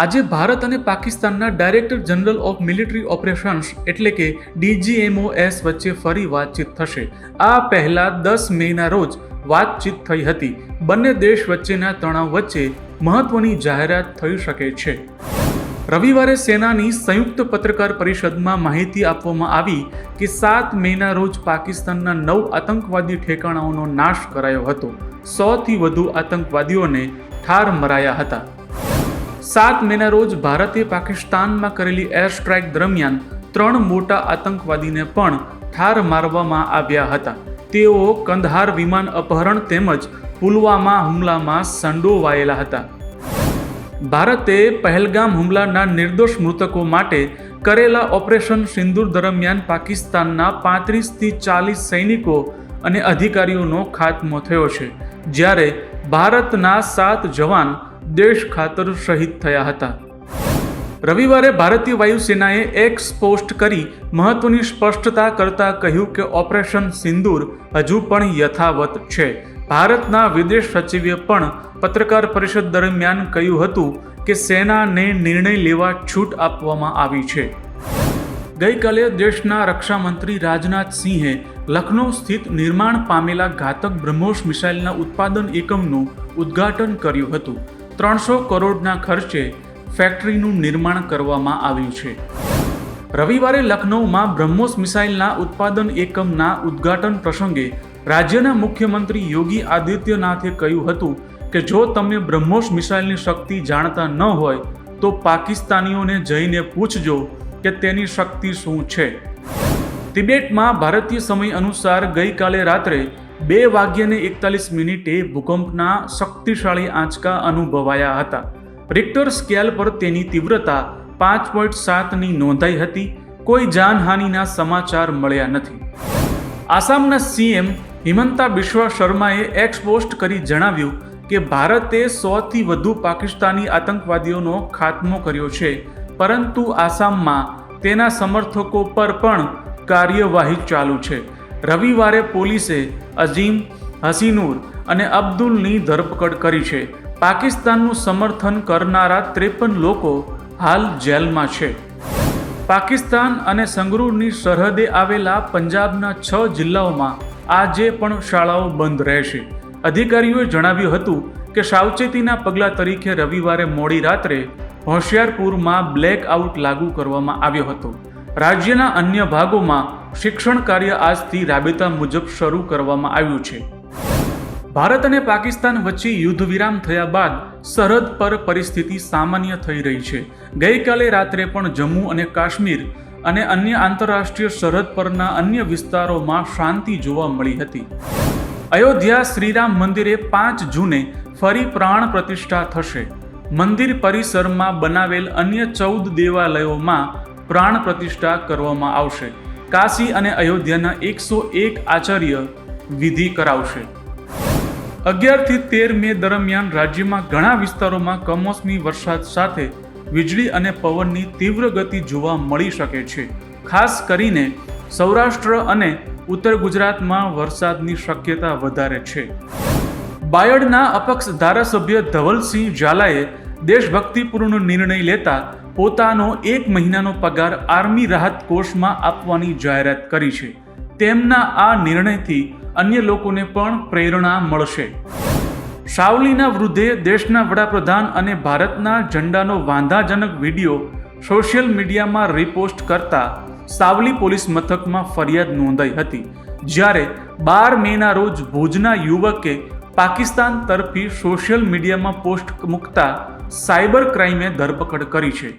આજે ભારત અને પાકિસ્તાનના director general of military operations એટલે કે ડીજીએમઓએસ વચ્ચે ફરી વાતચીત થશે. આ પહેલા દસ મેના રોજ વાતચીત થઈ હતી. બંને દેશ વચ્ચેના તણાવ વચ્ચે મહત્વની જાહેરાત થઈ શકે છે. રવિવારે સેનાની સંયુક્ત પત્રકાર પરિષદમાં માહિતી આપવામાં આવી કે સાત મેના રોજ પાકિસ્તાનના નવ આતંકવાદી ઠેકાણાઓનો નાશ કરાયો હતો. સોથી વધુ આતંકવાદીઓને ઠાર મરાયા હતા. સાત મેના રોજ ભારતે પાકિસ્તાનમાં કરેલી એર સ્ટ્રાઇક દરમિયાન ત્રણ મોટા આતંકવાદીને પણ ઠાર મારવામાં આવ્યા હતા. તેઓ કંદહાર વિમાન અપહરણ તેમજ પુલવામા હુમલામાં સંડોવાયેલા હતા. ભારતે પહેલગામ હુમલાના નિર્દોષ મૃતકો માટે કરેલા ઓપરેશન સિંદૂર દરમિયાન પાકિસ્તાનના પાંત્રીસથી ચાલીસ સૈનિકો અને અધિકારીઓનો ખાત્મો થયો છે. જ્યારે ભારતના સાત જવાન દેશ ખાતર શહીદ થયા હતા. રવિવારે ભારતીય વાયુસેનાએ એક્સ પોસ્ટ કરી મહત્વની સ્પષ્ટતા કરતા કહ્યું કે ઓપરેશન સિંદૂર હજુ પણ યથાવત છે. ભારતના વિદેશ સચિવે પણ પત્રકાર પરિષદ દરમિયાન કહ્યું હતું કે સેનાને નિર્ણય લેવા છૂટ આપવામાં આવી છે. ગઈકાલે દેશના રક્ષામંત્રી રાજનાથ સિંહે લખનૌ સ્થિત નિર્માણ પામેલા ઘાતક બ્રહ્મોસ મિસાઇલના ઉત્પાદન એકમનું ઉદ્ઘાટન કર્યું હતું. ત્રણસો કરોડના ખર્ચે ફેક્ટરીનું નિર્માણ કરવામાં આવ્યું છે. રવિવારે લખનૌમાં બ્રહ્મોસ મિસાઇલના ઉત્પાદન એકમના ઉદ્ઘાટન પ્રસંગે રાજ્યના મુખ્યમંત્રી યોગી આદિત્યનાથે કહ્યું હતું કે જો તમે બ્રહ્મોસ મિસાઇલની શક્તિ જાણતા ન હોય, તો પાકિસ્તાનીઓને જઈને પૂછજો કે તેની શક્તિ શું છે. તિબેટમાં ભારતીય સમય અનુસાર ગઈકાલે રાત્રે બે વાગ્યાને એકતાલીસ મિનિટે ભૂકંપના શક્તિશાળી આંચકા અનુભવાયા હતા. રિક્ટર સ્કેલ પર તેની તીવ્રતા પાંચ પોઈન્ટ સાતની નોંધાઈ હતી. કોઈ જાનહાનિના સમાચાર મળ્યા નથી. આસામના સીએમ હિમંતા બિશ્વા શર્માએ એક્સ પોસ્ટ કરી જણાવ્યું કે ભારતે સોથી વધુ પાકિસ્તાની આતંકવાદીઓનો ખાત્મો કર્યો છે, પરંતુ આસામમાં તેના સમર્થકો પર પણ કાર્યવાહી ચાલુ છે. રવિવારે પોલીસે અઝીમ હસીનુર અને અબ્દુલની ધરપકડ કરી છે. પાકિસ્તાનનું સમર્થન કરનારા ત્રેપન લોકો હાલ જેલમાં છે. પાકિસ્તાન અને સંગરૂરની સરહદે આવેલા પંજાબના છ જિલ્લાઓમાં આજે પણ શાળાઓ બંધ રહેશે. અધિકારીઓએ જણાવ્યું હતું કે સાવચેતીના પગલાં તરીકે રવિવારે મોડી રાત્રે હોશિયારપુરમાં બ્લેક આઉટ લાગુ કરવામાં આવ્યો હતો. રાજ્યના અન્ય ભાગોમાં શિક્ષણ કાર્ય આજથી રાબેતા મુજબ શરૂ કરવામાં આવ્યું છે. ભારત અને પાકિસ્તાન વચ્ચે યુદ્ધ વિરામ થયા બાદ સરહદ પર પરિસ્થિતિ સામાન્ય થઈ રહી છે. ગઈકાલે રાત્રે પણ જમ્મુ અને કાશ્મીર અને અન્ય આંતરરાષ્ટ્રીય સરહદ પરના અન્ય વિસ્તારોમાં શાંતિ જોવા મળી હતી. અયોધ્યા શ્રીરામ મંદિરે પાંચ જૂને ફરી પ્રાણ પ્રતિષ્ઠા થશે. મંદિર પરિસરમાં બનાવેલ અન્ય ચૌદ દેવાલયોમાં પ્રાણ પ્રતિષ્ઠા કરવામાં આવશે. કાશી અને અયોધ્યાના એકસો એક આચાર્ય વિધિ કરાવશે. અગિયારથી તેર મે દરમિયાન રાજ્યમાં ઘણા વિસ્તારોમાં કમોસમી વરસાદ સાથે વીજળી અને પવનની તીવ્ર ગતિ જોવા મળી શકે છે. ખાસ કરીને સૌરાષ્ટ્ર અને ઉત્તર ગુજરાતમાં વરસાદની શક્યતા વધારે છે. બાયડના અપક્ષ ધારાસભ્ય ધવલસિંહ ઝાલાએ દેશભક્તિપૂર્ણ નિર્ણય લેતા પોતાનો એક મહિનાનો પગાર આર્મી રાહત કોષમાં આપવાની જાહેરાત કરી છે. તેમના આ નિર્ણયથી અન્ય લોકોને પણ પ્રેરણા મળશે. સાવલીના વૃદ્ધે દેશના વડાપ્રધાન અને ભારતના ઝંડાનો વાંધાજનક વીડિયો સોશિયલ મીડિયામાં રિપોસ્ટ કરતા સાવલી પોલીસ મથકમાં ફરિયાદ નોંધાઈ હતી, જ્યારે બાર મેના રોજ ભુજના યુવકે પાકિસ્તાન તરફી સોશિયલ મીડિયામાં પોસ્ટ મૂકતા સાયબર ક્રાઇમે ધરપકડ કરી છે.